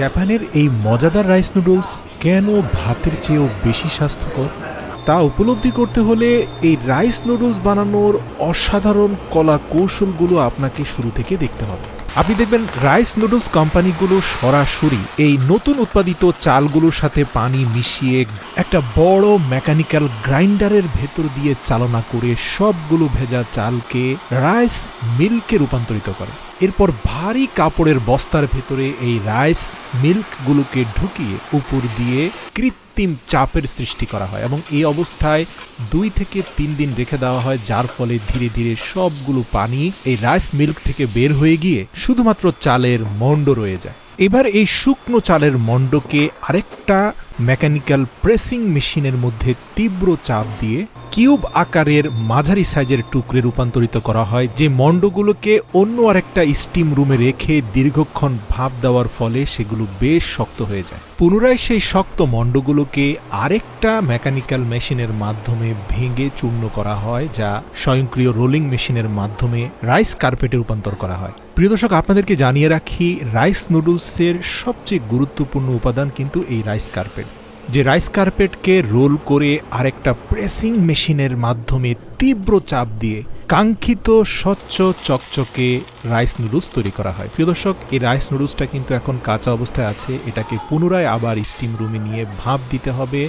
জাপানের এই মজাদার রাইস নুডলস কেন ভাতের চেয়েও বেশি স্বাস্থ্যকর? তা উপলব্ধি করতে হলে এই রাইস নুডলস বানানোর অসাধারণ কলা কৌশলগুলো আপনাকে শুরু থেকে দেখতে হবে। আপনি দেখবেন রাইস নুডলস কোম্পানিগুলো সরাসরি এই নতুন উৎপাদিত চালগুলোর সাথে পানি মিশিয়ে একটা বড় মেকানিক্যাল গ্রাইন্ডারের ভেতর দিয়ে চালনা করে সবগুলো ভেজা চালকে রাইস মিল্কে রূপান্তরিত করে। এরপর ভারী কাপড়ের বস্তার ভেতরে এই রাইস মিল্কগুলোকে ঢুকিয়ে উপর দিয়ে কৃত্রিম চাপের সৃষ্টি করা হয় এবং এই অবস্থায় দুই থেকে তিন দিন রেখে দেওয়া হয়, যার ফলে ধীরে ধীরে সবগুলো পানি এই রাইস মিল্ক থেকে বের হয়ে গিয়ে শুধুমাত্র চালের মন্ড রয়ে যায়। এবার এই শুকনো চালের মণ্ডকে আরেকটা মেকানিক্যাল প্রেসিং মেশিনের মধ্যে তীব্র চাপ দিয়ে কিউব আকারের মাঝারি সাইজের টুকরে রূপান্তরিত করা হয়, যে মণ্ডগুলোকে অন্য আরেকটা স্টিম রুমে রেখে দীর্ঘক্ষণ ভাপ দেওয়ার ফলে সেগুলো বেশ শক্ত হয়ে যায়। পুনরায় সেই শক্ত মণ্ডগুলোকে আরেকটা মেকানিক্যাল মেশিনের মাধ্যমে ভেঙে চূর্ণ করা হয়, যা স্বয়ংক্রিয় রোলিং মেশিনের মাধ্যমে রাইস কার্পেটে রূপান্তর করা হয়। প্রিয় দর্শক, আপনাদেরকে জানিয়ে রাখি, রাইস নুডলসের সবচেয়ে গুরুত্বপূর্ণ উপাদান কিন্তু এই রাইস কার্পেট। যে রাইস কার্পেটকে রোল করে আরেকটা প্রেসিং মেশিনের মাধ্যমে তীব্র চাপ দিয়ে কাঙ্ক্ষিত স্বচ্ছ চকচকে রাইস নুডলস তৈরি করা হয়। প্রিয় দর্শক, এই রাইস নুডলসটা কিন্তু এখন কাঁচা অবস্থায় আছে। এটাকে পুনরায় আবার স্টিম রুমে নিয়ে ভাপ দিতে হবে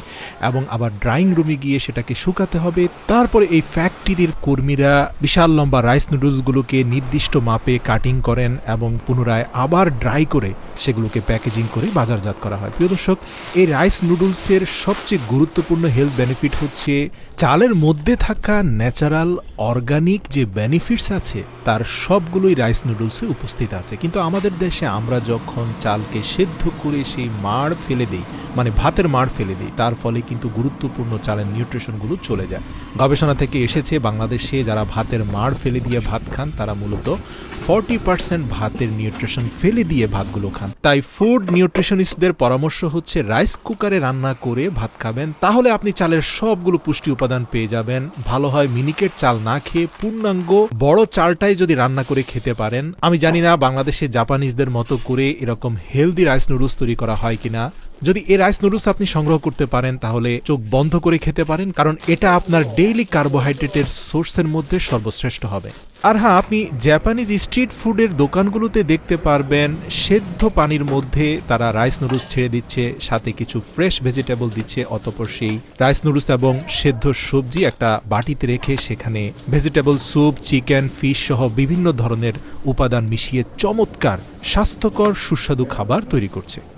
এবং আবার ড্রাইং রুমে গিয়ে সেটাকে শুকাতে হবে। তারপরে এই ফ্যাক্টরির কর্মীরা বিশাল লম্বা রাইস নুডলসগুলোকে নির্দিষ্ট মাপে কাটিং করেন এবং পুনরায় আবার ড্রাই করে সেগুলোকে প্যাকেজিং করে বাজারজাত করা হয়। প্রিয় দর্শক, এই রাইস নুডলসের সবচেয়ে গুরুত্বপূর্ণ হেলথ বেনিফিট হচ্ছে চালের মধ্যে থাকা ন্যাচারাল, অর্গানিক যে বেনিফিটস আছে, তার সবগুলোই রাইস নুডলসে উপস্থিত আছে। কিন্তু আমাদের দেশে আমরা যখন চালকে সেদ্ধ করে সেই মাড় ফেলে দিই মানে ভাতের মাড় ফেলে দিই, তার ফলে কিন্তু গুরুত্বপূর্ণ চালের নিউট্রিশনগুলো চলে যায়। গবেষণা থেকে এসেছে, বাংলাদেশে যারা ভাতের মাড় ফেলে দিয়ে ভাত খান, তারা মূলত ফর্টি পার্সেন্ট ভাতের নিউট্রিশন ফেলে দিয়ে ভাতগুলো খান। তাই ফুড নিউট্রিশনিস্টদের পরামর্শ হচ্ছে রাইস কুকারে রান্না করে ভাত খাবেন, তাহলে আপনি চালের সবগুলো পুষ্টি উপাদান পেয়ে যাবেন, ভালো হয় মিনিকেট চাল না খেয়ে পূর্ণাঙ্গ বড় চালটাই যদি রান্না করে খেতে পারেন, আমি জানি না বাংলাদেশে জাপানিজদের মতো করে এরকম হেলদি রাইস নুডলস তৈরি করা হয় কিনা। যদি এ রাইস নুডলস আপনি সংগ্রহ করতে পারেন, তাহলে চোখ বন্ধ করে খেতে পারেন, কারণ এটা আপনার ডেইলি কার্বোহাইড্রেটের সোর্সের মধ্যে সর্বশ্রেষ্ঠ হবে। আর হ্যাঁ আপনি জাপানিজ স্ট্রিট ফুডের দোকানগুলোতে দেখতে পারবেন, সেদ্ধ পানির মধ্যে তারা রাইস নুডলস ছেড়ে দিচ্ছে, সাথে কিছু ফ্রেশ ভেজিটেবল দিচ্ছে, অতপর সেই রাইস নুডলস এবং সেদ্ধ সবজি একটা বাটিতে রেখে সেখানে ভেজিটেবল স্যুপ চিকেন ফিশ সহ বিভিন্ন ধরনের উপাদান মিশিয়ে চমৎকার, স্বাস্থ্যকর, সুস্বাদু খাবার তৈরি করছে।